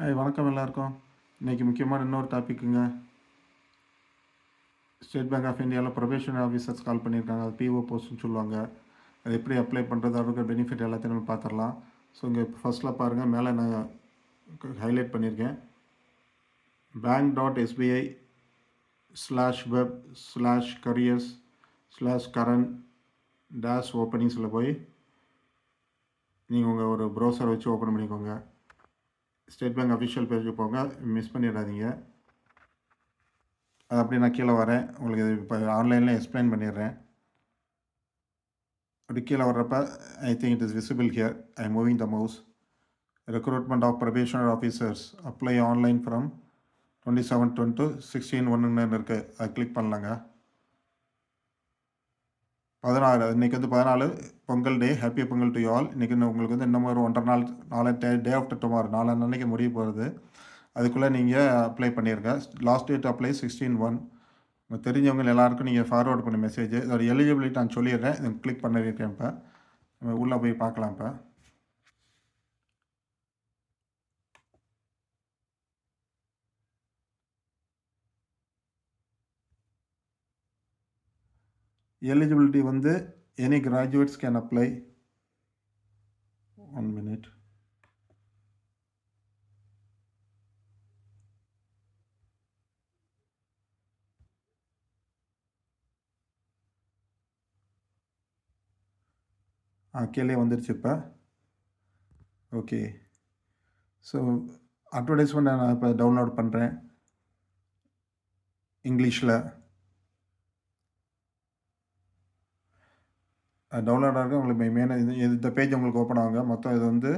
Hi வணக்கம் எல்லாருக்கும். இன்றைக்கி முக்கியமான இன்னொரு டாப்பிக்குங்க ஸ்டேட் பேங்க் ஆஃப் இந்தியாவில் ப்ரொபேஷன் ஆஃபீஸர்ஸ் கால் பண்ணியிருக்காங்க அது பிஓ போஸ்ட்னு சொல்லுவாங்க. அது எப்படி அப்ளை பண்ணுறது அவருக்கு பெனிஃபிட் எல்லாத்தையும் நம்ம பார்த்துடலாம் ஸோ இங்கே ஃபஸ்ட்டில் பாருங்கள் மேலே நான் ஹைலைட் பண்ணியிருக்கேன் bank dot SBI slash web slash careers slash current dash ஓப்பனிங்ஸில் போய் நீங்கள் உங்கள் ஒரு ப்ரௌசரை வச்சு ஓப்பன் பண்ணிக்கோங்க. ஸ்டேட் பேங்க் அஃபிஷியல் பேஜுக்கு போங்க மிஸ் பண்ணிடாதீங்க. அது அப்படியே நான் கீழே வரேன். உங்களுக்கு இது இப்போ ஆன்லைனில் எக்ஸ்பிளைன் பண்ணிடுறேன். அப்படி கீழே வர்றப்ப I think it is visible here I moving the mouse recruitment of probational officers apply online from twenty seven twenty sixteen ஒன்றுன்னு இருக்குது அதை கிளிக் பண்ணலாங்க. பதினாறு இன்றைக்கி வந்து பதினாலு. Pongal day happy Pongal to all. இன்றைக்கி உங்களுக்கு வந்து இன்னும் ஒரு ஒன்றரை நாள் நாளை டே டே ஆஃப்டர் டுமாரோ நாலு அன்னைக்கு முடிய போகிறது அதுக்குள்ளே நீங்கள் அப்ளை பண்ணியிருங்க last date apply sixteen one உங்கள் தெரிஞ்சவங்க எல்லாருக்கும் நீங்கள் ஃபார்வர்ட் பண்ண மெசேஜ் இதோட எலிஜிபிலிட்டி நான் சொல்லிடுறேன். இதை கிளிக் பண்ணியிருக்கேன் இப்போ. உள்ளே போய் பார்க்கலாம் இப்போ. எலிஜிபிலிட்டி வந்து any graduates can apply one minute ah கீழே வந்துருச்சு இப்போ. ஓகே ஸோ அட்வர்டைஸ்மெண்ட் நான் இப்போ டவுன்லோட் பண்ணுறேன் இங்கிலீஷில் டவுன்லோட் ஆகிருக்கு உங்களுக்கு மெயினாக இது இந்த பேஜ் உங்களுக்கு ஓப்பன் ஆகுங்க. மொத்தம் இது வந்து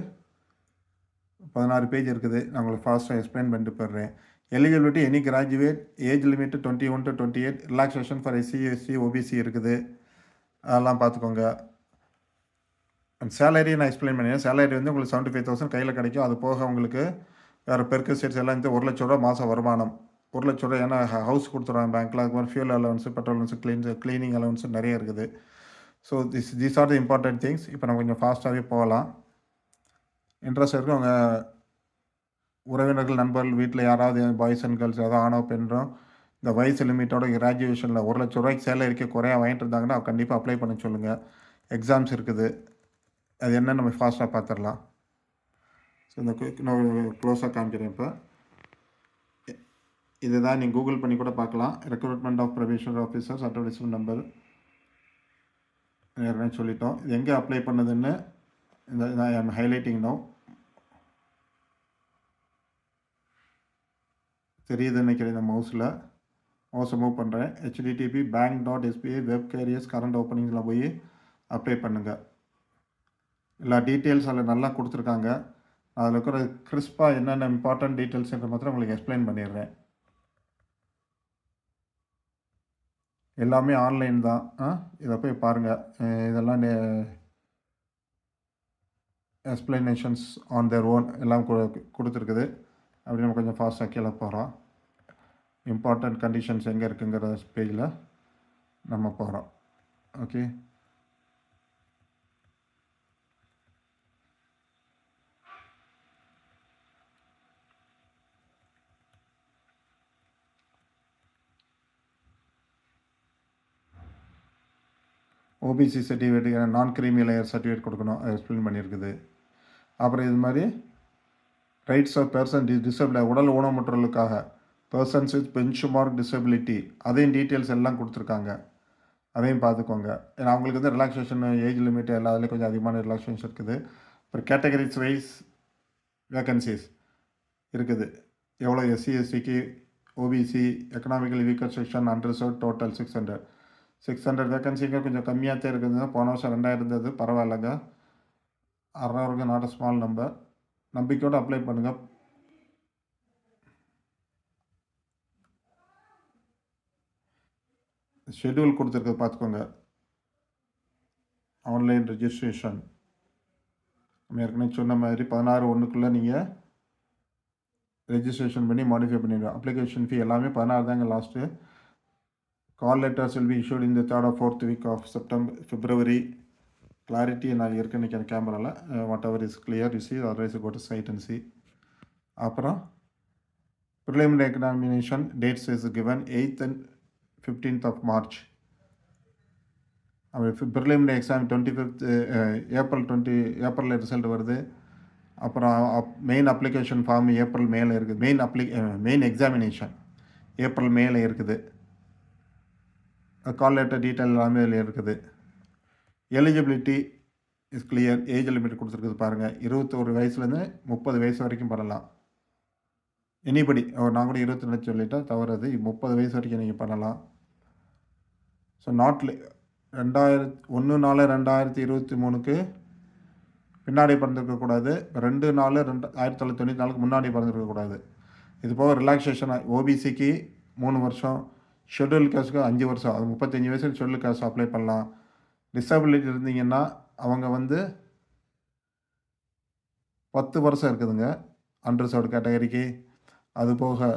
பதினாறு பேஜ் இருக்குது. நான் உங்களுக்கு ஃபாஸ்ட்டாக எக்ஸ்பிளைன் பண்ணிட்டு போடுறேன் eligibility any graduate age limit twenty one to twenty eight relaxation for SC SC OBC இருக்குது. அதெல்லாம் பார்த்துக்கோங்க. சேலரி நான் எக்ஸ்பிளைன் பண்ணிடுறேன். சேலரி வந்து உங்களுக்கு செவன்ட்டி ஃபைவ் தௌசண்ட் கையில் கிடைக்கும். அது போக உங்களுக்கு வேறு பெருக்கு சீட்ஸ் எல்லாம் வந்து ஒரு லட்ச ரூபா மாதம் வருமானம். ஒரு லட்ச ரூபா ஏன்னா ஹவுஸ் கொடுத்துருவாங்க பேங்க்கில் அதுக்கு மாதிரி fuel allowance petrol allowance clean cleaning allowance நிறைய இருக்குது. So this these are the important things இப்போ நம்ம கொஞ்சம் ஃபாஸ்ட்டாகவே போகலாம். இன்ட்ரெஸ்ட் இருக்கும் அவங்க உறவினர்கள் நண்பர்கள் வீட்டில் யாராவது பாய்ஸ் அண்ட் கேர்ள்ஸ் ஏதாவது ஆணோ பெண்றோம் இந்த வயசு லிமிட்டோட கிராஜுவேஷனில் ஒரு லட்ச ரூபாய்க்கு சேலரிக்கு குறையா வாங்கிட்டு இருந்தாங்கன்னா கண்டிப்பாக அப்ளை பண்ண சொல்லுங்கள் எக்ஸாம்ஸ் இருக்குது. அது என்ன நம்ம ஃபாஸ்ட்டாக பார்த்துடலாம் ஸோ இந்த நான் க்ளோஸாக காமிக்கிறேன் இப்போ. இதுதான் நீங்கள் கூகுள் பண்ணி கூட பார்க்கலாம் recruitment of professional officers advertisement number ஏற்கனவே சொல்லிட்டோம். இது எங்கே அப்ளை பண்ணதுன்னு இந்த நான் ஆம் ஹைலைட்டிங் நோ தெரியுது நினைக்கிறேன் இந்த மவுஸில் மவுஸை மூவ் பண்ணுறேன் HTTP bank dot SBI web careers current ஓப்பனிங்கில் போய் அப்ளை பண்ணுங்கள் எல்லா டீட்டெயில்ஸ் அதில் நல்லா கொடுத்துருக்காங்க. அதில் இருக்கிற கிறிஸ்பாக என்னென்ன இம்பார்ட்டன்ட் டீட்டெயில்ஸ்ன்ற மாத்திரம் உங்களுக்கு எக்ஸ்பிளைன் பண்ணிடுறேன். எல்லாமே ஆன்லைன் தான். இதை போய் பாருங்கள் இதெல்லாம் எக்ஸ்பிளனேஷன்ஸ் ஆன் தேர் ஓன் எல்லாம் கொடுத்துருக்குது. அப்படி நம்ம கொஞ்சம் ஃபாஸ்ட்டாக கீழே போகிறோம் இம்பார்ட்டண்ட் கண்டிஷன்ஸ் எங்கே இருக்குங்கிற பேஜில் நம்ம போகிறோம் okay OBC certificate non creamy layer certificate கொடுக்கணும். எக்ஸ்பிளைன் பண்ணியிருக்குது. அப்புறம் இது மாதிரி rights of person D disable உடல் ஊனமுற்றலுக்காக persons with benchmark disability அதையும் டீட்டெயில்ஸ் எல்லாம் கொடுத்துருக்காங்க. அதையும் பார்த்துக்கோங்க. ஏன்னா அவங்களுக்கு வந்து ரிலாக்ஸேஷன் ஏஜ் லிமிட் எல்லா அதுலேயும் கொஞ்சம் அதிகமான ரிலாக்ஸேஷன் இருக்குது. அப்புறம் கேட்டகரிஸ் வைஸ் வேக்கன்சிஸ் இருக்குது. எவ்வளோ எஸ்சி எஸ்சிக்கு OBC economical weaker section unreserve total six hundred six hundred வேக்கன்சிங்க கொஞ்சம் கம்மியாக தான் இருக்குது போன வருஷம் ரெண்டாயிரம் இருந்தது. பரவாயில்லைங்க. அறநூறுங்க நாட் அ ஸ்மால் நம்பர் நம்பிக்கையோடு அப்ளை பண்ணுங்கள் ஷெட்யூல் கொடுத்துருக்க பார்த்துக்கோங்க. ஆன்லைன் ரெஜிஸ்ட்ரேஷன் நம்ம ஏற்கனவே சொன்ன மாதிரி பதினாறு ஒன்றுக்குள்ளே நீங்கள் ரெஜிஸ்ட்ரேஷன் பண்ணி மாடிஃபை பண்ணிடுவோம் அப்ளிகேஷன் ஃபீ எல்லாமே பதினாறு தாங்க last call letters will be issued இந்த third of fourth week of September February clarity நான் ஏற்கனவே கேமராவில் whatever is clear you see otherwise go to site and see அப்புறம் preliminary examination dates is given eighth and fifteenth of March preliminary exam twenty fifth April twenty ஏப்ரலில் result வருது. அப்புறம் main application form April மேலே இருக்குது. Main apply main examination April மேலே இருக்குது. Call letter detail எல்லாமே இதில் இருக்குது. Eligibility is clear age limit கொடுத்துருக்குது பாருங்கள் இருபத்தோரு வயசுலேருந்து முப்பது வயசு வரைக்கும் பண்ணலாம். எனிபடி நான் கூட இருபத்தி ரெண்டு சொல்லிட்டேன் தவறது. முப்பது வயசு வரைக்கும் நீங்கள் பண்ணலாம். ஸோ நாட்டில் ரெண்டாயிரத்தி ஒன்று நாலு ரெண்டாயிரத்தி இருபத்தி மூணுக்கு பின்னாடி பிறந்திருக்கக்கூடாது ரெண்டு நாலு ரெண்டு ஆயிரத்தி தொள்ளாயிரத்தி தொண்ணூற்றி நாலுக்கு முன்னாடி பிறந்திருக்கக்கூடாது இது போக ரிலாக்ஸேஷன் ஓபிசிக்கு மூணு வருஷம். ஷெட்யூல் கேஸ்க்கு அஞ்சு வருஷம் அது முப்பத்தஞ்சு வயசுக்கு ஷெட்யூல் காசு அப்ளை பண்ணலாம். டிசபிலிட்டி இருந்தீங்கன்னா அவங்க வந்து பத்து வருஷம் இருக்குதுங்க அண்டர்சர்வ்டு கேட்டகரிக்கு அது போக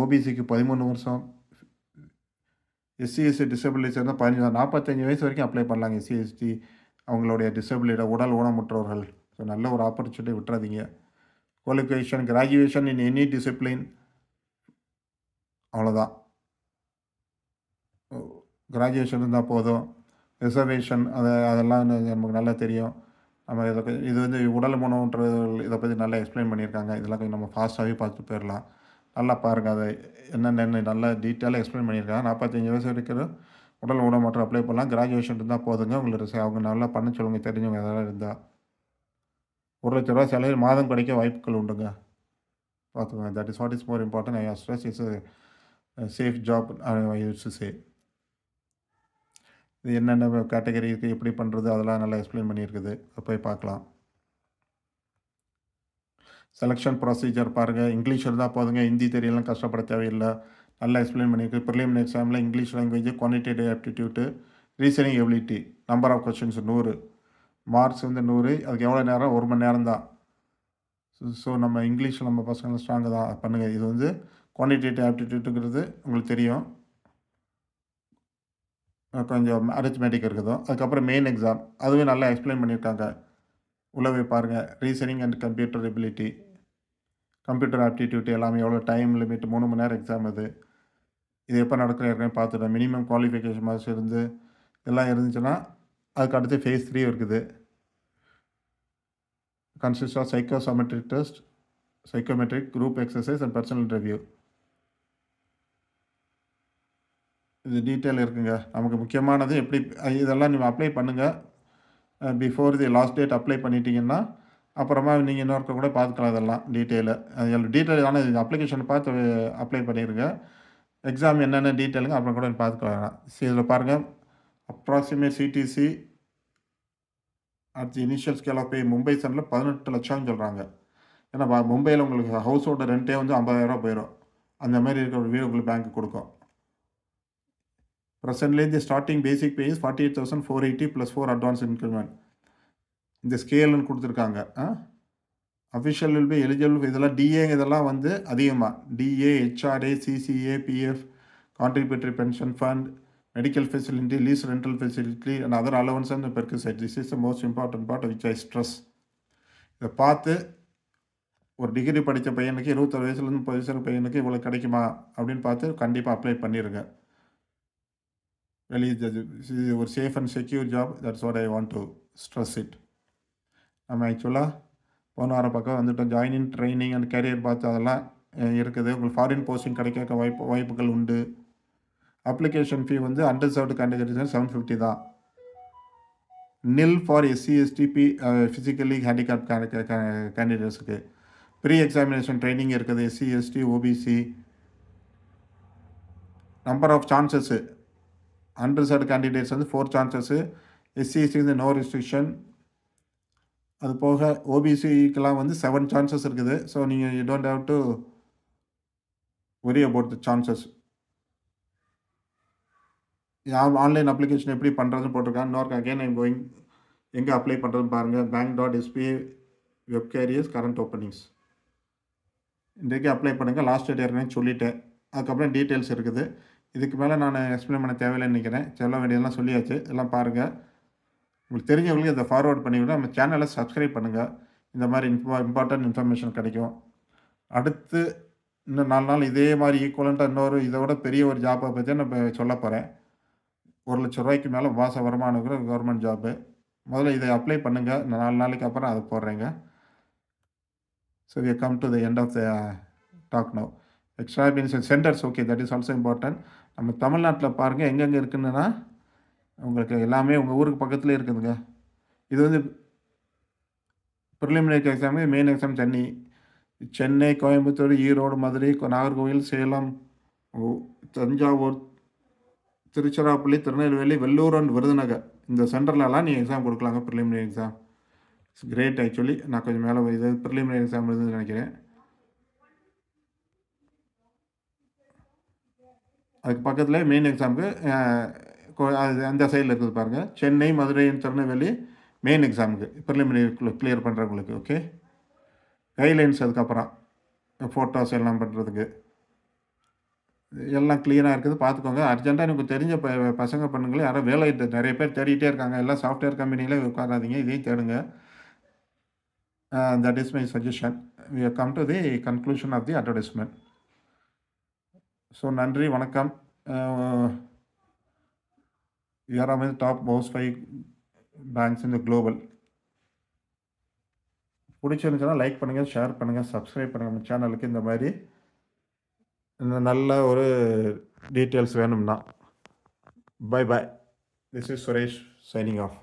ஓபிசிக்கு பதிமூணு வருஷம். எஸ்சிஎஸ்சி எஸ்சி டிசபிலிட்டிஸ் இருந்தால் பதினஞ்சு நாற்பத்தஞ்சு வயசு வரைக்கும் அப்ளை பண்ணலாங்க எஸ்சிஎஸ்டி அவங்களுடைய டிசபிலிட்டி உடல் ஊனமுற்றவர்கள் ஸோ நல்ல ஒரு ஆப்பர்ச்சுனிட்டி விட்டுறாதீங்க. Qualification graduation in any discipline அவ்வளோதான் கிராஜுவேஷன் இருந்தால் போதும். ரிசர்வேஷன் அதை அதெல்லாம் நமக்கு நல்லா தெரியும். நம்ம இதை பற்றி இது வந்து உடல் உணவுன்ற இதை பற்றி நல்லா எக்ஸ்பிளைன் பண்ணியிருக்காங்க. இதெல்லாம் கொஞ்சம் நம்ம ஃபாஸ்ட்டாகவே பார்த்து போயிடலாம். நல்லா பாருங்கள் அதை என்னென்னு நல்லா டீட்டெயிலாக எக்ஸ்பிளைன் பண்ணியிருக்காங்க. நாற்பத்தஞ்சு வயசு வரைக்கும் உடல் ஊனமாற்றம் அப்ளை பண்ணலாம். கிராஜுவேஷன் இருந்தால் போதுங்க. உங்களுக்கு அவங்க நல்லா பண்ண சொல்லுங்க தெரிஞ்சவங்க எதாவது இருந்தால் ஒரு லட்ச ரூபா செலவில் மாதம் கிடைக்க வாய்ப்புகள் உண்டுங்க. பார்த்துக்கோங்க. That is what is more important I stress is safe job use say இது என்னென்ன கேட்டகரி இருக்குது எப்படி பண்ணுறது அதெல்லாம் நல்லா எக்ஸ்பிளைன் பண்ணியிருக்குது. போய் பார்க்கலாம். செலெக்ஷன் ப்ரொசீஜர் பாருங்கள் இங்கிலீஷ் இருந்தால் போதுங்க. ஹிந்தி தெரியலாம் கஷ்டப்பட தேவையில்லை. நல்லா எக்ஸ்பிளைன் பண்ணியிருக்கு. ப்ரிலிமினரி எக்ஸாமில் English language quantitative aptitude reasoning ability number of questions நூறு. மார்க்ஸ் வந்து நூறு. அதுக்கு எவ்வளோ நேரம்? ஒரு மணி நேரம் தான். ஸோ நம்ம இங்கிலீஷ் நம்ம பசங்க ஸ்ட்ராங்கு தான். பண்ணுங்கள் இது வந்து குவான்டிடேட்டிவ் ஆப்டிடியூட்டுங்கிறது உங்களுக்கு தெரியும். கொஞ்சம் அரித்மேட்டிக் இருக்குதோ அதுக்கப்புறம் மெயின் எக்ஸாம் அதுவே நல்லா எக்ஸ்பிளைன் பண்ணியிருக்காங்க. உள்ளவே பாருங்கள் reasoning and computer ability computer aptitude எல்லாமே எவ்வளோ டைம் லிமிட் மூணு மணி நேரம் எக்ஸாம் அது. இது எப்போ நடக்கிற ஏற்கனவே பார்த்துட்டேன். மினிமம் குவாலிஃபிகேஷன் மார்க்ஸ் இருந்து எல்லாம் இருந்துச்சுன்னா அதுக்கு அடுத்து ஃபேஸ் த்ரீ இருக்குது. Consist of psychometric test psychometric group exercise and personal review இது டீட்டெயில் இருக்குங்க. நமக்கு முக்கியமானது எப்படி இதெல்லாம் நீங்கள் அப்ளை பண்ணுங்கள் before the last date apply பண்ணிட்டீங்கன்னா அப்புறமா நீங்கள் இன்னொருக்க கூட பார்த்துக்கலாம் இதெல்லாம் டீட்டெயிலு அதில் டீட்டெயில் ஆனால் இது அப்ளிகேஷனை பார்த்து அப்ளை பண்ணிடுங்க எக்ஸாம் என்னென்ன டீட்டெயிலுங்க அப்புறம் கூட பார்த்துக்கலாம். சரி இதில் பாருங்கள் approximate CTC at the initial scale of pay Mumbai சென்டரில் பதினெட்டு லட்சம்னு சொல்கிறாங்க ஏன்னா மும்பையில் உங்களுக்கு ஹவுஸோட ரெண்ட்டே வந்து ஐம்பதாயிரரூபா போயிடும் அந்த மாதிரி இருக்கிற ஒரு வீடு உங்களுக்கு பேங்க்கு கொடுக்கும். Presently the starting basic pay is forty eight thousand four eighty plus four advance increment இந்த ஸ்கேல்னு கொடுத்துருக்காங்க. அஃபிஷியல் வில் பி எலிஜிபிள் இதெல்லாம் டிஏ இதெல்லாம் வந்து அதிகமாக DA HRA CCA PF contributory pension fund medical facility lease rental facility and other allowance and perquisite this is the most important part which I stress இதை பார்த்து ஒரு degree படித்த பையனுக்கு இருபத்தொரு வயசுலேருந்து முப்பது வயசு பையனுக்கு இவ்வளோ கிடைக்குமா அப்படின்னு பார்த்து கண்டிப்பாக அப்ளை பண்ணிடுங்க வெளியே ஒரு safe and secure job that's what I want to stress it நம்ம ஆக்சுவலாக போன வாரம் பக்கம் வந்துட்டோம். ஜாயினிங் ட்ரைனிங் அண்ட் கேரியர் பார்த்து அதெல்லாம் இருக்குது. உங்களுக்கு ஃபாரின் போஸ்டிங் கிடைக்க வாய்ப்பு வாய்ப்புகள் உண்டு. அப்ளிகேஷன் ஃபீ வந்து அண்டர்சர்வ்டு கேட்டகரிஸ் செவன் ஃபிஃப்டி தான். Nil for SC STP physically handicap கேண்டிடேட்ஸுக்கு pre examination training இருக்குது. SC ST OBC number of chances unreserve candidates வந்து ஃபோர் சான்சஸ்ஸு எஸ்சிஎஸ்டி வந்து நோ ரெஸ்ட்ரிக்ஷன் அது போக ஓபிசிக்கெலாம் வந்து செவன் சான்சஸ் இருக்குது. ஸோ நீங்கள் you don't have to worry about the chances online application எப்படி பண்ணுறதுன்னு போட்டிருக்காங்க. இன்னொரு அகைன் ஐம் கோயிங் எங்கே அப்ளை பண்ணுறதுன்னு பாருங்கள் bank dot SBI web careers current openings இன்றைக்கு அப்ளை பண்ணுங்கள் லாஸ்ட் டேட் ஏற்கனவே சொல்லிட்டேன். அதுக்கப்புறம் டீட்டெயில்ஸ் இருக்குது. இதுக்கு மேலே நான் எக்ஸ்பிளைன் பண்ண தேவையில்லைன்னு நினைக்கிறேன். சொல்ல வேண்டியதெல்லாம் சொல்லியாச்சு. எல்லாம் பாருங்கள் உங்களுக்கு தெரிஞ்சவங்களுக்கு இதை ஃபார்வர்ட் பண்ணிவிட்டு நம்ம சேனலை சப்ஸ்கிரைப் பண்ணுங்கள் இந்த மாதிரி இம்பார்ட்டன்ட் இன்ஃபர்மேஷன் கிடைக்கும். அடுத்து இன்னும் நாலு நாள் இதே மாதிரி ஈக்குவலண்ட்டாக இன்னொரு இதை விட பெரிய ஒரு ஜாப்பை பற்றி நான் இப்போ சொல்ல போகிறேன் ஒரு லட்ச ரூபாய்க்கு மேலே மாத வருமானம் கவர்மெண்ட் ஜாப்பு முதல்ல இதை அப்ளை பண்ணுங்கள் நான் நாலு நாளைக்கு அப்புறம் அதை போடுறேங்க. So we come to the end of the talk no extra means centres okay that is also important நம்ம தமிழ்நாட்டில் பாருங்கள் எங்கெங்கே இருக்குன்னா உங்களுக்கு எல்லாமே உங்கள் ஊருக்கு பக்கத்துலேயே இருக்குதுங்க. இது வந்து preliminary exam main exam Chennai. Chennai Coimbatore Erode Madurai Nagercoil Salem Thanjavur Tiruchirappalli Tirunelveli Vellore and Virudhunagar. இந்த சென்டர்லலாம் நீங்கள் எக்ஸாம் கொடுக்கலாங்க preliminary exam it's great actually நான் கொஞ்சம் மேலே இது ப்ரிலிமினரி எக்ஸாம் இருந்ததுன்னு நினைக்கிறேன். அதுக்கு பக்கத்தில் மெயின் எக்ஸாமுக்கு அது அந்த சைடில் இருக்குது பாருங்கள் சென்னை மதுரை திருநெல்வேலி மெயின் எக்ஸாமுக்கு ப்ரிலிமினரி கிளியர் பண்ணுறவங்களுக்கு ஓகே கைட்லைன்ஸ் அதுக்கப்புறம் ஃபோட்டோஸ் எல்லாம் பண்ணுறதுக்கு எல்லாம் க்ளீனாக இருக்குது. பார்த்துக்கோங்க. அர்ஜென்ட்டாக எனக்கு தெரிஞ்ச ப பசங்க பண்ணுங்களே யாரோ வேலை நிறைய பேர் தேடிட்டே இருக்காங்க. எல்லாம் சாஃப்ட்வேர் கம்பெனியில் உட்காராதீங்க. இதையும் தேடுங்க. That is my suggestion we come to the conclusion of the advertisement so நன்றி வணக்கம். யார் are topmost five banks in the global பிடிச்சிருந்துச்சுன்னா லைக் பண்ணுங்கள் ஷேர் பண்ணுங்கள் சப்ஸ்கிரைப் பண்ணுங்கள் நம்ம சேனலுக்கு இந்த மாதிரி இந்த நல்ல ஒரு டீட்டெயில்ஸ் வேணும்னா. Bye bye this is Suresh signing off